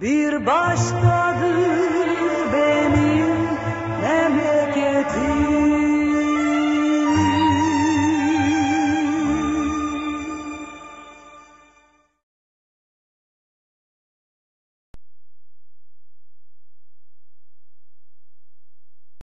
bir başkadır.